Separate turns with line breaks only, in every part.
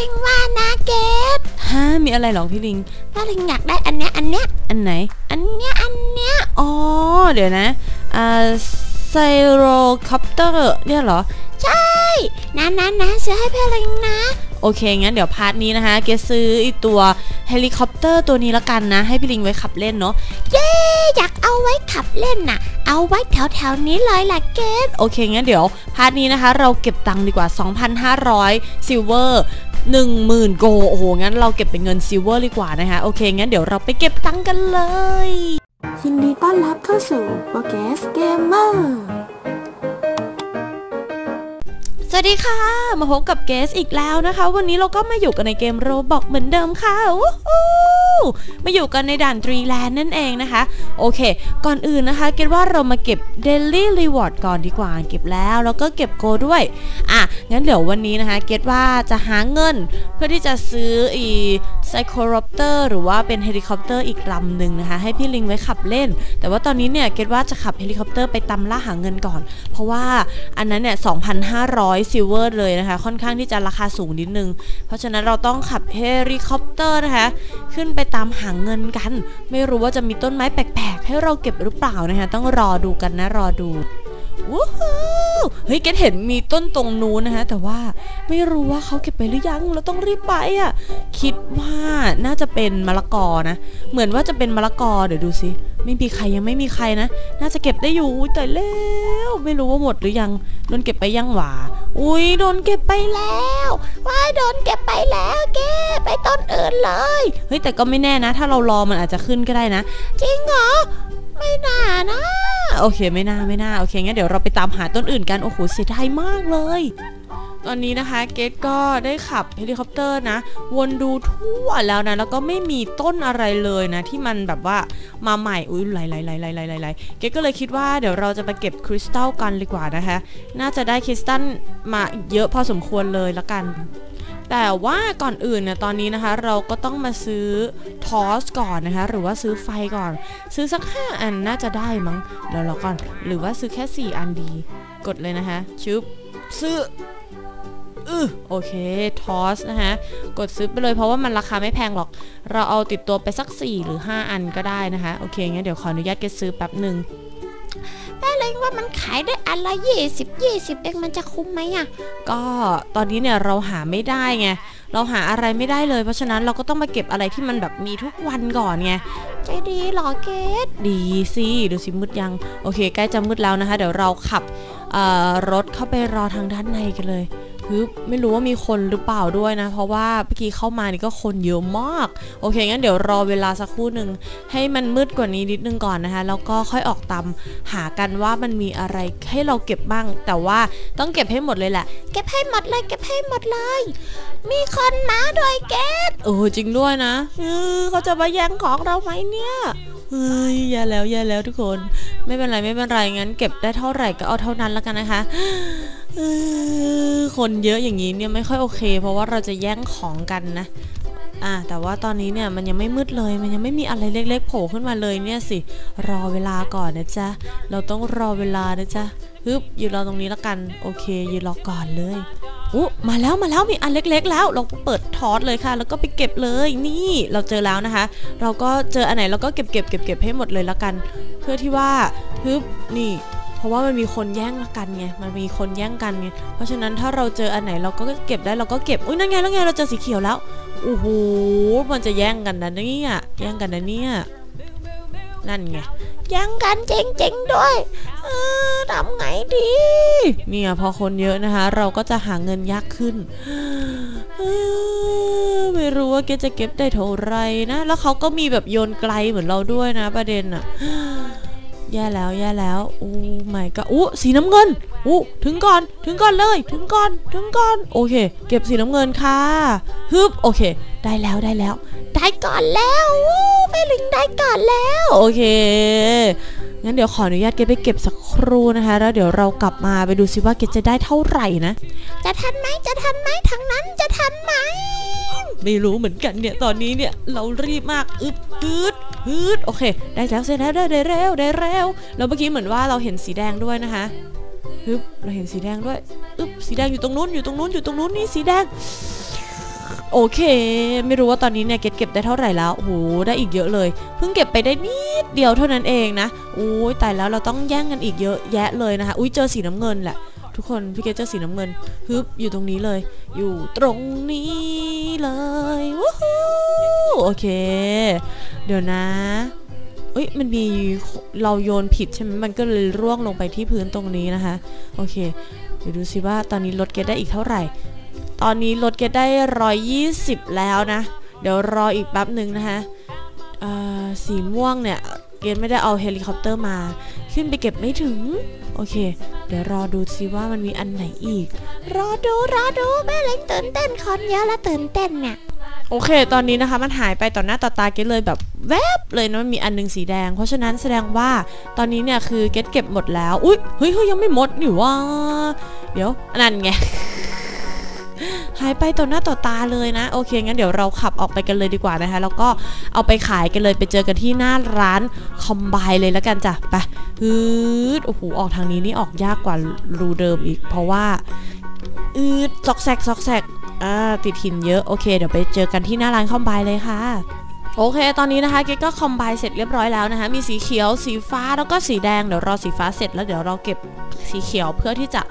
ลิงว่านะเกด
ฮะมีอะไรหรอพี่ลิง
พี่ลิงอยากได้อันเนี้ยอันเนี้ย
อันไหน
อันเนี้ยอันเนี้ย
อ๋อเดี๋ยวนะอ่าไซโรคอปเตอร์เนี่ยเหรอ
ใช่นะนะนะซื้อให้พี่ลิงนะ
โอเค งั้นเดี๋ยวพาร์ทนี้นะคะ เกดซื้ออีตัวเฮลิคอปเตอร์ตัวนี้ละกันนะ ให้พี่ลิงไว้ขับเล่นเนาะ
เย้อยากเอาไว้ขับเล่นน่ะ เอาไว้แถวแถวๆนี้เลยล่ะเกด
โอเคงั้นเดี๋ยวพาร์ทนี้นะคะ เราเก็บตังค์ดีกว่า 2,500ซิลเวอร์ 10,000โกโอ้โห งั้นเราเก็บเป็นเงินซิลเวอร์ดีกว่านะคะ โอเค งั้นเดี๋ยวเราไปเก็บตังค์กันเลย
ยินดีต้อนรับเข้าสู่โปเกสเกมเมอร์
วัสดีค่ะ มาพบกับเกสอีกแล้วนะคะ วันนี้เราก็มาอยู่กันในเกมโรบอกเหมือนเดิมค่ะมาอยู่กันในด่านทรีแลนด์นั่นเองนะคะ โอเค ก่อนอื่นนะคะ เกดว่าเรามาเก็บ Daily Reward ก่อนดีกว่าเก็บแล้วแล้วก็เก็บโกด้วย อะ งั้นเดี๋ยววันนี้นะคะ เกดว่าจะหาเงิน เพื่อที่จะซื้ออีไซโคร p ปเตอร์หรือว่าเป็นเฮลิคอปเตอร์อีกลำหนึ่งนะคะ ให้พี่ลิงไว้ขับเล่น แต่ว่าตอนนี้เนี่ยเกดว่าจะขับเฮลิคอปเตอร์ไปตามล่าหาเงินก่อน เพราะว่าอันนั้นเนี่ย2,500ซิลเวอร์เลยนะคะ ค่อนข้างที่จะราคาสูงนิดนึง เพราะฉะนั้นเราต้องขับเฮลิคอปเตอร์นะคะ ขึ้นไปตามหางเงินกัน ไม่รู้ว่าจะมีต้นไม้แปลกๆ ให้เราเก็บหรือเปล่านะคะ ต้องรอดูกันนะรอดูวู้ฮู้เฮ้ยเกดเห็นมีต้นตรงนู้นนะคะแต่ว่าไม่รู้ว่าเขาเก็บไปหรือยัง เราต้องรีบไปอะ คิดว่าน่าจะเป็นมะละกอนะ เหมือนว่าจะเป็นมะละกอเดี๋ยวดูสิ ไม่มีใครยังไม่มีใครนะ น่าจะเก็บได้อยู่แต่แล้วไม่รู้ว่าหมดหรือยังโดนเก็บไปยังหว่าอุ้ยโดนเก็บไปแล้ว
ว้ายโดนเก็บไปแล้วเกไปต้นอื่นเลย
เฮ้ยแต่ก็ไม่แน่นะ ถ้าเรารอมันอาจจะขึ้นก็ได้นะ
จริงเหรอ ไม่น่านะ
โอเคไม่น่าไม่น่าโอเคงั้นเดี๋ยวเราไปตามหาต้นอื่นกัน โอ้โหเสียดายมากเลย ตอนนี้นะคะ เกตก็ได้ขับเฮลิคอปเตอร์นะ วนดูทั่วแล้วนะ แล้วก็ไม่มีต้นอะไรเลยนะ ที่มันแบบว่ามาใหม่ อุ้ยไหลไหลไหลไหลไหลไหลไหลเกตก็เลยคิดว่าเดี๋ยวเราจะไปเก็บคริสตัลกันดีกว่านะคะ น่าจะได้คริสตัลมาเยอะพอสมควรเลยละกัน แต่ว่าก่อนอื่นเนี่ยตอนนี้นะคะเราก็ต้องมาซื้อทอสก่อนนะคะ หรือว่าซื้อไฟก่อน ซื้อสัก 5 อันน่าจะได้มั้งเดี๋ยวรอก่อน หรือว่าซื้อแค่ 4 อันดี กดเลยนะคะชุบซื้ออือโอเคทอสนะคะกดซื้อไปเลยเพราะว่ามันราคาไม่แพงหรอก เราเอาติดตัวไปสัก 4 หรือ 5 อันก็ได้นะคะ โอเคงั้นเดี๋ยวขออนุญาตเก็บซื้อแป๊บหนึ่ง
พี่ลิงว่ามันขายได้ อันละยี่สิบยี่สิบเองมันจะคุ้มไหมอะ
ก็ตอนนี้เนี่ยเราหาไม่ได้ไง เราหาอะไรไม่ได้เลย เพราะฉะนั้นเราก็ต้องมาเก็บอะไรที่มันแบบมีทุกวันก่อนไง
ใจดีเหรอเกด
ดีสิดูสิมืดยัง โอเค ใกล้จะมืดแล้วนะคะ เดี๋ยวเราขับเอ่อรถเข้าไปรอทางด้านในกันเลย ฮึบไม่รู้ว่ามีคนหรือเปล่าด้วยนะ เพราะว่าเมื่อกี้เข้ามานี่ก็คนเยอะมาก โอเค งั้นเดี๋ยวรอเวลาสักครู่หนึ่งให้มันมืดกว่านี้นิดนึงก่อนนะคะ แล้วก็ค่อยออกตามหากันว่ามันมีอะไรให้เราเก็บบ้าง แต่ว่าต้องเก็บให้หมดเลยแหละ
เก็บให้หมดเลยเก็บให้หมดเลย มีคนมาด้วยเกด
เออจริงด้วยนะเออเขาจะมาแย่งของเราไหมเนี่ย เฮ้ยแย่แล้วแย่แล้วทุกคน ไม่เป็นไรไม่เป็นไรงั้น เก็บได้เท่าไหร่ก็เอาเท่านั้นแล้วกันนะคะคนเยอะอย่างนี้เนี่ยไม่ค่อยโอเค เพราะว่าเราจะแย่งของกันนะอ่าแต่ว่าตอนนี้เนี่ยมันยังไม่มืดเลย มันยังไม่มีอะไรเล็ก ๆ โผล่ขึ้นมาเลยเนี่ยสิ รอเวลาก่อนนะจ๊ะ เราต้องรอเวลานะจ๊ะฮึบยืนรอตรงนี้แล้วกัน โอเคยืนรอก่อนเลย อู้มาแล้วมาแล้วมีอันเล็ก ๆ แล้ว เราเปิดทอสเลยค่ะ แล้วก็ไปเก็บเลยนี่เราเจอแล้วนะคะ เราก็เจออันไหนเราก็เก็บเก็บเก็บเก็บให้หมดเลยละกัน เพื่อที่ว่าฮึบนี่ เพราะว่ามันมีคนแย่งกันไงมันมีคนแย่งกันไงเพราะฉะนั้นถ้าเราเจออันไหนเราก็เก็บได้เราก็เก็บอุ้ยนั่นไงนั่นไงเราเจอสีเขียวแล้วโอ้โหมันจะแย่งกันนะเนี่ยแย่งกันนะเนี่ย นั่นไง
ยังกันเจริงๆด้วยเออทำไงดี
เนี่ยพอคนเยอะนะคะ เราก็จะหาเงินยากขึ้นออไม่รู้ว่าเกจะเก็บได้เท่าไหรนะ แล้วเขาก็มีแบบโยนไกลเหมือนเราด้วยนะ ประเด็นอะแย่แล้วแย่แล้วโอ้ไม่ก็อู้สีน้ำเงินอู้ถึงก่อนถึงก่อนเลย ถึงก่อนถึงก่อนโอเค เก็บสีน้ำเงินค่ะฮึบโอเค ได้แล้วได้แล้ว
ได้ก่อนแล้ววู้พี่ลิงได้ก่อนแล้ว
โอเคงั้นเดี๋ยวขออนุญาตเกดไปเก็บสักครู่นะคะ แล้วเดี๋ยวเรากลับมาไปดูซิว่าเกดจะได้เท่าไหร่นะ
จะทันไหมจะทันไหมทางนั้นจะทันไหม
ไม่รู้เหมือนกันเนี่ยตอนนี้เนี่ยเรารีบมากอึบฮึดฮึดโอเค ได้แล้วเสร็จแล้วได้ได้เร็วได้เร็วแล้วเมื่อกี้เหมือนว่าเราเห็นสีแดงด้วยนะคะฮึบเราเห็นสีแดงด้วยอึบสีแดงอยู่ตรงนู้นอยู่ตรงนู้นอยู่ตรงนู้นนี่สีแดง โอเค ไม่รู้ว่าตอนนี้เนี่ยเก็บเก็บได้เท่าไหร่แล้ว โอ้โห ได้อีกเยอะเลย เพิ่งเก็บไปได้นิดเดียวเท่านั้นเองนะโอ้ยตายแล้วเราต้องแย่งกันอีกเยอะแยะเลยนะคะ อุ้ยเจอสีน้ำเงินแหละ ทุกคนพี่เกเจอสีน้ำเงินฮึบอยู่ตรงนี้เลย อยู่ตรงนี้เลยวู้ฮู้โอเค เดี๋ยวนะเอ้ยมันมีเราโยนผิดใช่ไหมมันก็เลยร่วงลงไปที่พื้นตรงนี้นะคะ โอเค เดี๋ยวดูสิว่าตอนนี้ลดเกดได้อีกเท่าไหร่ ตอนนี้ลดเกได้ 120 แล้วนะ เดี๋ยวรออีกแป๊บหนึ่งนะคะสีม่วงเนี่ย เกดไม่ได้เอาเฮลิคอปเตอร์มา ขึ้นไปเก็บไม่ถึง โอเค เดี๋ยวรอดูสิว่ามันมีอันไหนอีก
รอดู รอดู แม่เล็งตื่นเต้นคนเยอะแล้วตื่นเต้นเนี่ย
โอเค ตอนนี้นะคะมันหายไปต่อหน้าต่อตาเกดเลยแบบแวบเลยนะมันมีอันหนึงสีแดง เพราะฉะนั้นแสดงว่าตอนนี้เนี่ยคือเกดเก็บหมดแล้ว อุ้ยเฮ้ยเฮ้ยยังไม่หมดนี่ว่า เดี๋ยวอันนั้นไง หายไปต่อหน้าต่อตาเลยนะ โอเคงั้นเดี๋ยวเราขับออกไปกันเลยดีกว่านะคะ แล้วก็เอาไปขายกันเลยไปเจอกันที่หน้าร้านคอมไบเลยแล้วกันจ้ะไปฮืดโอ้โหออกทางนี้นี่ออกยากกว่ารูเดิมอีก เพราะว่าอืดซอกแซกซอกแซกอ่าติดหินเยอะโอเค เดี๋ยวไปเจอกันที่หน้าร้านคอมไบเลยค่ะ โอเค ตอนนี้นะคะเกดก็คอมไบเสร็จเรียบร้อยแล้วนะคะ มีสีเขียว สีฟ้า แล้วก็สีแดง เดี๋ยวรอสีฟ้าเสร็จแล้วเดี๋ยวเราเก็บสีเขียวเพื่อที่จะ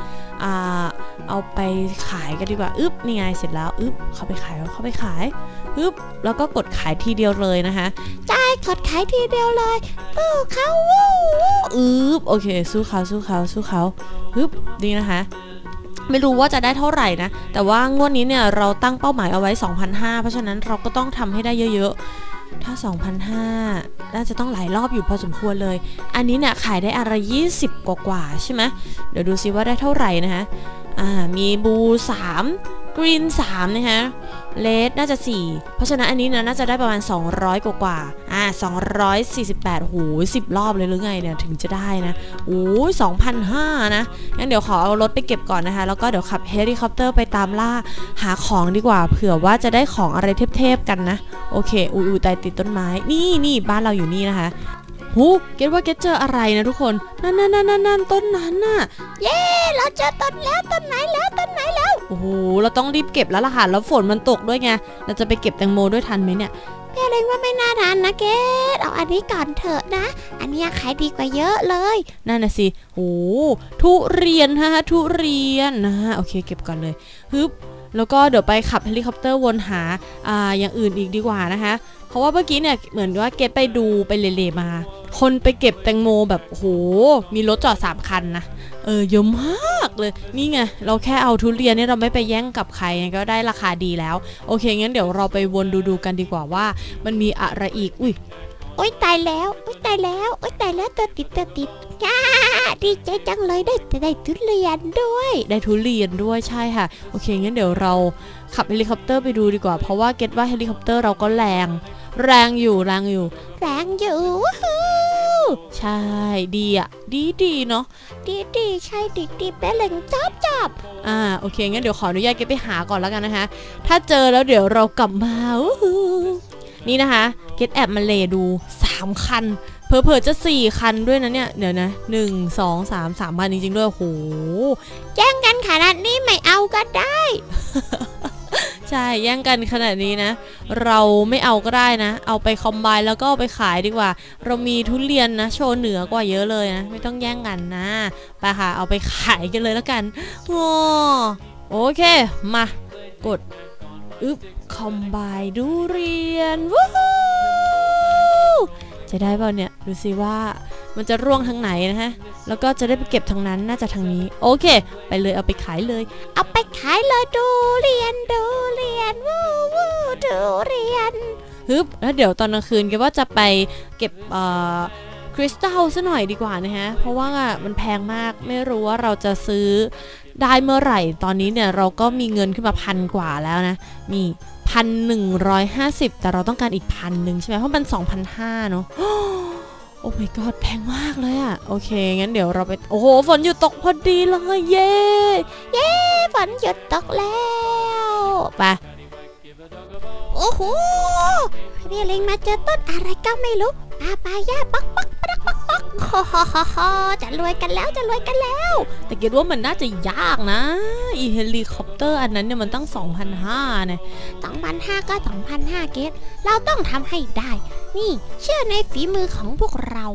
เอาไปขายกันดีกว่า อึ๊บ นี่ไง เสร็จแล้ว อึ๊บ เข้าไปขายเข้าไปขาย อึ๊บ แล้วก็กดขายทีเดียวเลยนะคะ
จ่ายกดขายทีเดียวเลยตู้เขาวู้วู้
อึ๊บ โอเค สู้เขา สู้เขา สู้เขา อึ๊บ ดีนะคะไม่รู้ว่าจะได้เท่าไหร่นะ แต่ว่างวดนี้เนี่ยเราตั้งเป้าหมายเอาไว้ 2,500 เพราะฉะนั้นเราก็ต้องทำให้ได้เยอะๆ ถ้า 2,500 น่าจะต้องหลายรอบอยู่พอสมควรเลย อันนี้เนี่ยขายได้อะไร20 กว่าๆใช่ไหมเดี๋ยวดูซิว่าได้เท่าไหร่นะคะอ่ามีบู3กรีน3นะคะ เลดน่าจะ 4 เพราะฉะนั้นอันนี้นี่ยน่าจะได้ประมาณ 200 กว่ากว่าอ่า248โห10 รอบเลยหรือไงเนี่ยถึงจะได้นะโอ้ย2,500 นะ งั้นเดี๋ยวขอเอารถไปเก็บก่อนนะคะ แล้วก็เดี๋ยวขับเฮลิคอปเตอร์ไปตามล่าหาของดีกว่า เผื่อว่าจะได้ของอะไรเทพๆกันนะ โอเคอุ้ยอุ้ยตายติดต้นไม้ นี่นี่บ้านเราอยู่นี่นะคะ หูเก็ตว่าเก็ตเจออะไรนะทุกคน นั่นนั่นนั่นนั่นต้นนั้นน่ะ
เย้เราเจอต้นแล้วต้นไหนแล้วต้นไหนแล้ว
โอ้โหเราต้องรีบเก็บแล้วล่ะค่ะแล้วฝนมันตกด้วยไงเราจะไปเก็บแตงโมด้วยทันไหมเนี่ย
แม่เล็งว่าไม่น่าทานนะเกดเอาอันนี้ก่อนเถอะนะ อันเนี้ยขายดีกว่าเยอะเลย
นั่นน่ะสิโอ้ทุเรียนฮะทุเรียนนะฮะโอเคเก็บก่อนเลยฮึบแล้วก็เดี๋ยวไปขับเฮลิคอปเตอร์วนหาอ่าอย่างอื่นอีกดีกว่านะคะ เพราะว่าเมื่อกี้เนี่ยเหมือนว่าเกตไปดูไปเลๆมา คนไปเก็บแตงโมแบบโอ้โห มีรถจอดสามคันนะ เออเยอะมากเลย นี่ไง เราแค่เอาทุเรียนเนี่ยเราไม่ไปแย่งกับใครก็ได้ราคาดีแล้ว โอเค งั้นเดี๋ยวเราไปวนดูๆกันดีกว่าว่า มันมีอะไรอีก อุ้ย
โอ๊ยตายแล้ว โอ๊ยตายแล้ว โอ๊ยตายแล้วตัวติดตัวติดจ้าดีใจจังเลยได้จะได้ทุเรียนด้วย
ได้ทุเรียนด้วยใช่ค่ะ โอเคงั้นเดี๋ยวเราขับเฮลิคอปเตอร์ไปดูดีกว่า เพราะว่าเก็ตว่าเฮลิคอปเตอร์เราก็แรง แรงอยู่แรงอยู่
แรงอยู่
ใช่ดีอะ ดีดีเนาะ
ดีดีใช่ดีดีแม่เล็งชอบชอบ
อ่าโอเคงั้นเดี๋ยวขออนุญาตเก็ตไปหาก่อนแล้วกันนะคะ ถ้าเจอแล้วเดี๋ยวเรากลับมานี่นะคะเก็ตแอบมาเลดู 3 คันเพอเพอจะ 4 คันด้วยนะเนี่ย เดี๋ยวนะ1 2 3 3คันจริงๆด้วยโอ้โห
แย่งกันขนาดนี้ไม่เอาก็ได้
ใช่แย่งกันขนาดนี้นะ เราไม่เอาก็ได้นะ เอาไปคอมไบแล้วก็ไปขายดีกว่า เรามีทุเรียนนะ โชว์เหนือกว่าเยอะเลยนะ ไม่ต้องแย่งกันนะไปค่ะเอาไปขายกันเลยแล้วกันโอ้โอเค มากดอึ๊บคอมไบดูเรียนวู้จะได้เปล่าเนี่ย ดูสิว่า มันจะร่วงทางไหนนะฮะ แล้วก็จะได้ไปเก็บทางนั้นน่าจะทางนี้ โอเค ไปเลยเอาไปขายเลย
เอาไปขายเลยดูเรียนดูเรียนวู้วู้ดูเรียน
ฮึบแล้วเดี๋ยวตอนกลางคืนแกว่าจะไปเก็บเอ่อคริสตัลซะหน่อยดีกว่านะฮะ เพราะว่ามันแพงมากไม่รู้ว่าเราจะซื้อได้เมื่อไหร่ ตอนนี้เนี่ยเราก็มีเงินขึ้นมาพันกว่าแล้วนะมีพันหนึ่งร้อยห้าสิบแต่เราต้องการอีกพันหนึ่งใช่ไหมเพราะมันสองพันห้าเนาะ โอ้ my god แพงมากเลยอะโอเค งั้นเดี๋ยวเราไป โอ้โห ฝนหยุดตกพอดีเลย เย้
ฝนหยุดตกแล้ว
ไป
โอ้โหพี่เล็งมาเจอต้นอะไรก็ไม่รู้ปาปายาปักปัก ปักปักปักโอ้โหโหโหโหโหจะรวยกันแล้วจะรวยกันแล้ว
แต่เกดว่ามันน่าจะยากนะอีเฮลิคอปเตอร์อันนั้นเนี่ยมันตั้ง2,500เนี่ย
2,500ก็2,500เกตเราต้องทำให้ได้ นี่เชื่อในฝีมือของพวกเรา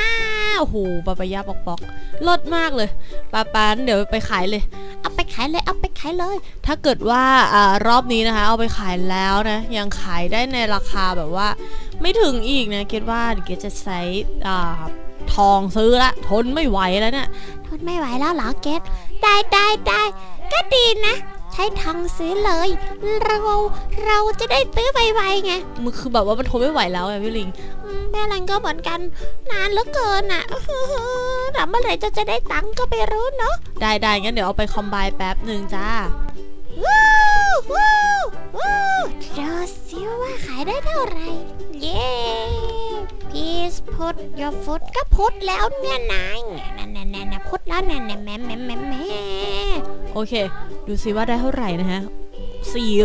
อ้าวโอ้โหปาปายาบอกบอกลดมากเลยปาปานเดี๋ยวไปขายเลย
เอาไปขายเลยเอาไปขายเลย
ถ้าเกิดว่าอารอบนี้นะคะ เอาไปขายแล้วนะยังขายได้ในราคาแบบว่า ไม่ถึงอีกนะ เกดว่าเกดจะใช้อ่าทองซื้อละ ทนไม่ไหวแล้วเนี่ย
ทนไม่ไหวแล้วเหรอเกตได้ได้ได้ก็ดีนะใช้ทองซื้อเลย เราเราจะได้ซื้อไวๆไง
มันคือแบบว่ามันทนไม่ไหวแล้วอะพี่ลิง
อืมแม่ลันก็เหมือนกันนานเหลือเกินอะแต่เมื่อไหร่จะจะได้ตังค์ก็ไม่รู้เนาะ
ได้ได้งั้นเดี๋ยวเอาไปคอมไบแป๊บหนึ่งจ้า
ว้าว ว้าวว้าวดูสิว่าขายได้เท่าไหร่ เย้ please put your foot ก็พุทแล้วเนี่ยนายนั่นนั่นนั่นพุทแล้วนั่นนั่นแม่แม่แม่แม่
โอเค ดูซิว่าได้เท่าไหร่นะฮะ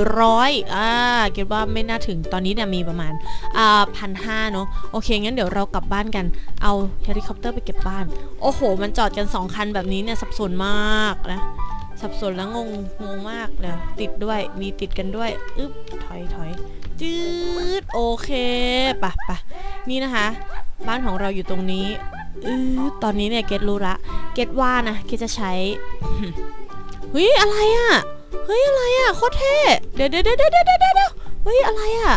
400 อ่า เกดว่าไม่น่าถึง ตอนนี้เนี่ยมีประมาณ อ่าพันห้าเนอะโอเค งั้นเดี๋ยวเรากลับบ้านกัน เอาเฮลิคอปเตอร์ไปเก็บบ้าน โอ้โห มันจอดกัน 2 คันแบบนี้เนี่ยสับสนมากนะ สับสนแล้วงงงงมากเลยติดด้วยมีติดกันด้วยอึ๊บถอยถอยจืดโอเคปะปะนี่นะคะ บ้านของเราอยู่ตรงนี้อือตอนนี้เนี่ยเกดรู้ละ เกดว่านะเกดจะใช้เฮ้ยอะไรอะ่ะเฮ้ยอะไรอะ่ะโคตรเท่เดี๋ยวเดี๋ยวเดี๋ยวเดี๋ยวเดี๋ยวเดี๋ยวเฮ้ยอะไรอะ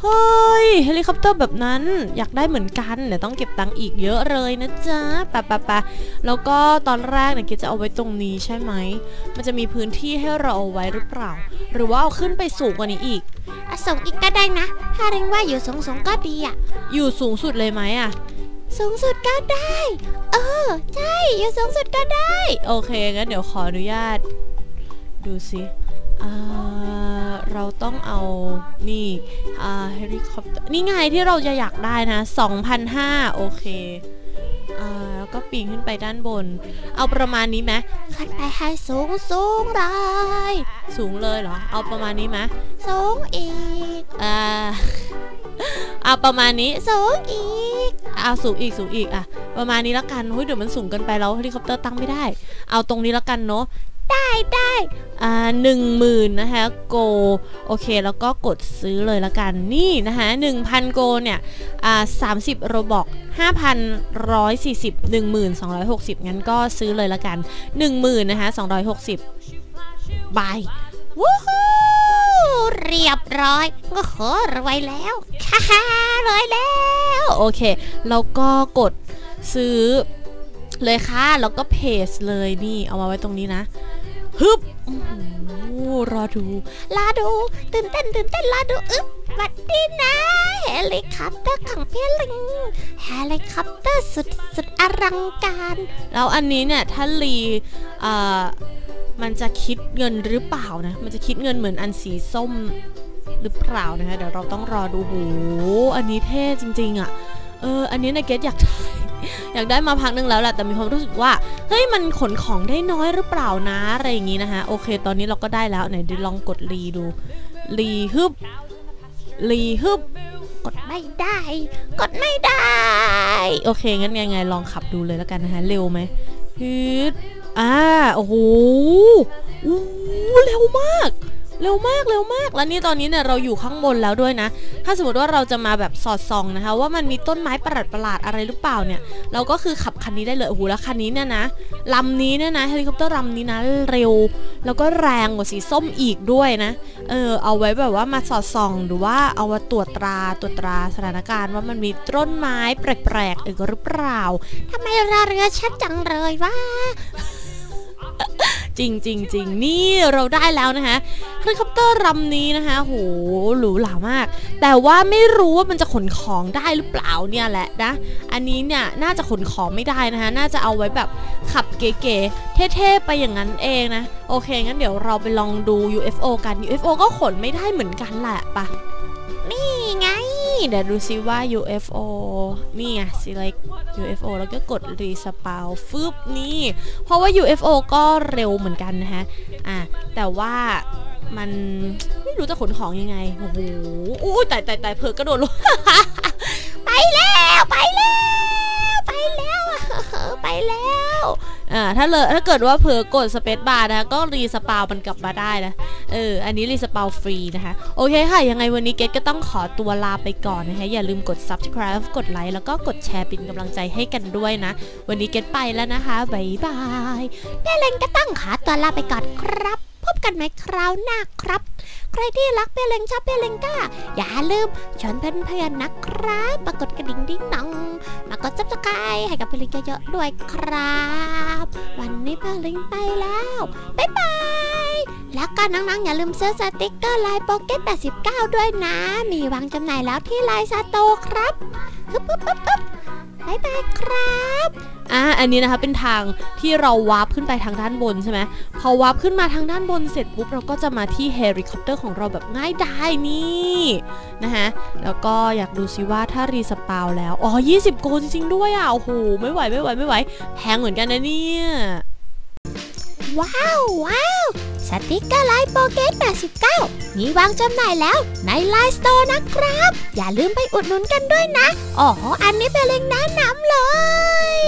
เฮ้ยเฮลิคอปเตอร์แบบนั้นอยากได้เหมือนกันเดี๋ยวต้องเก็บตังค์อีกเยอะเลยนะจ๊ะปะปะปะแล้วก็ตอนแรกเนี่ยเกดจะเอาไว้ตรงนี้ใช่ไหม มันจะมีพื้นที่ให้เราเอาไว้หรือเปล่า หรือว่าเอาขึ้นไปสูงกว่านี้อีก
อะส่งอีกก็ได้นะ ถ้าเริงว่าอยู่สูงสูงๆก็ดีอะ
อยู่สูงสุดเลยไหมอะ
สูงสุดก็ได้ เออ ใช่ อยู่สูงสุดก็ได้
โอเคงั้นเดี๋ยวขออนุญาต ดูสิอ่า เราต้องเอานี่เฮลิคอปเตอร์นี่ไงที่เราจะอยากได้นะ2,500โอเคอแล้วก็ปีนขึ้นไปด้านบน เอาประมาณนี้ไหม
ขึ้นไปให้สูงสูงเลย
สูงเลยเหรอ เอาประมาณนี้ไหม
สูงอีก
อ่าเอาประมาณนี้
สูงอีก
เอาสูงอีกสูงอีกอะประมาณนี้ละกันเฮ้ยเดี๋ยวมันสูงเกินไปแล้วเฮลิคอปเตอร์ตั้งไม่ได้ เอาตรงนี้ละกันเนาะ
ได้ได้
อ่าหนึ่งหมื่นนะคะโกโอเคแล้วก็กดซื้อเลยละกันนี่นะคะหนึ่งพันโกเนี่ยอ่าสามสิบโรบอกห้าพันร้อยสี่สิบหนึ่งหมื่นสองร้อยหกสิบงั้นก็ซื้อเลยละกันหนึ่งหมื่นนะคะสองร้อยหกสิบบาย
วู้ฮู้เรียบร้อยโอ้โหรวยแล้วฮ่าฮ่ารวยแล้ว
โอเค แล้วก็กดซื้อเลยค่ะ แล้วก็เพจเลยนี่ เอามาไว้ตรงนี้นะ ฮึบโอ้รอดู
ลาดู ตื่นเต้นตื่นเต้นลาดูอึ๊บวัดดีนะเฮลิคอปเตอร์ของพี่ลิงเฮลิคอปเตอร์สุดสุดอลังการ
แล้วอันนี้เนี่ยถ้ารีเอ่อมันจะคิดเงินหรือเปล่านะ มันจะคิดเงินเหมือนอันสีส้มหรือเปล่านะคะเดี๋ยวเราต้องรอดูโหอันนี้เท่จริง ๆอะ่ะเอออันนี้ในะเกตอยากได้ อยากได้มาพักนึงแล้วแหละแต่มีความรู้สึกว่าเฮ้ยมันขนของได้น้อยหรือเปล่านะอะไรอย่างงี้นะคะโอเค ตอนนี้เราก็ได้แล้วไหนลองกดรีดูรีฮึบรีฮึบ
กดไม่ได้ กดไม่ได้
โอเค งั้นยังไงลองขับดูเลยแล้วกันนะคะเร็วไหมฮึดอ่าโอ้โหเร็วมาก เร็วมากเร็วมาก แล้วนี่ตอนนี้เนี่ยเราอยู่ข้างบนแล้วด้วยนะ ถ้าสมมติว่าเราจะมาแบบสอดส่องนะคะ ว่ามันมีต้นไม้ประหลาดประหลาดๆอะไรหรือเปล่าเนี่ย เราก็คือขับคันนี้ได้เลยโอ้โหแล้วคันนี้เนี่ยนะลำนี้เนี่ยนะเฮลิคอปเตอร์ลำนี้นะเร็ว แล้วก็แรงกว่าสีส้มอีกด้วยนะเออเอาไว้แบบว่ามาสอดส่องหรือว่าเอามาตรวจตราตรวจตราสถานการณ์ว่ามันมีต้นไม้แปลกๆอีกหรือเปล่า
ทำไมราเรือชัดจังเลยวะ
จริงจริงจริงนี่เราได้แล้วนะคะเฮลิคอปเตอร์ลำนี้นะคะโหหรูหรามาก แต่ว่าไม่รู้ว่ามันจะขนของได้หรือเปล่าเนี่ยแหละนะ อันนี้เนี่ยน่าจะขนของไม่ได้นะคะ น่าจะเอาไว้แบบขับเก๋ๆเท่ๆไปอย่างนั้นเองนะ โอเคงั้นเดี๋ยวเราไปลองดู UFO กัน UFO ก็ขนไม่ได้เหมือนกันแหละปะ
นี่ไง
เดี๋ยวดูซิว่า UFO นี่ไง select UFO แล้วก็กด respawn ฟึบนี่ เพราะว่า UFO ก็เร็วเหมือนกันนะฮะ อะ แต่ว่ามันไม่รู้จะขนของยังไง โอ้โหอู้แต่แต่แต่เผลอกระโดดลง
ไปแล้ว ไปแล้ว ไปแล้ว ไปแล้ว
อ่าถ้าเลถ้าเกิดว่าเผลอกดสเปซบาร์นะคะก็รีสปาวมันกลับมาได้นะเอออันนี้รีสปาวฟรีนะคะโอเคค่ะ ยังไงวันนี้เกดก็ต้องขอตัวลาไปก่อนนะคะอย่าลืมกด subscribe กดไลค์แล้วก็กดแชร์เป็นกำลังใจให้กันด้วยนะ วันนี้เกดไปแล้วนะคะบ๊ายบาย
แม่เล็งก็ต้องขอตัวลาไปก่อนครับ พบกันใหม่คราวหน้าครับ ใครที่รักเปเลงชอบเปเลงก็อย่าลืมชวนเพื่อนๆนะครับมากดกระดิ่งดิ้งนอง มากดซับสไครต์ให้กับเปเลงเยอะๆด้วยครับ วันนี้เปเลงไปแล้วบ๊ายบายแล้วก็น้องๆอย่าลืมซื้อสติกเกอร์ลายโปเกต89 ด้วยนะ มีวางจำหน่ายแล้วที่ไลน์ซาโตครับฮึบฮึบฮึบ บบ๊ายบายครับ
อ่าอันนี้นะคะเป็นทางที่เราวาร์ปขึ้นไปทางด้านบนใช่ไหมพอวาร์ปขึ้นมาทางด้านบนเสร็จปุ๊บเราก็จะมาที่เฮลิคอปเตอร์ของเราแบบง่ายดายนี่นะคะแล้วก็อยากดูซิว่าถ้ารีสปาวแล้วอ๋อ20 โกลจริงๆด้วยอะโอ้โหไม่ไหวไม่ไหวไม่ไหวแพงเหมือนกันนะเนี่ย
ว้าวว้าว สติกเกอร์ไลน์โปเกต89 มีวางจำหน่ายแล้วในไลน์สโตร์นะครับ อย่าลืมไปอุดหนุนกันด้วยนะ อ๋อ อันนี้เป็นเล็งน้ำน้ำเลย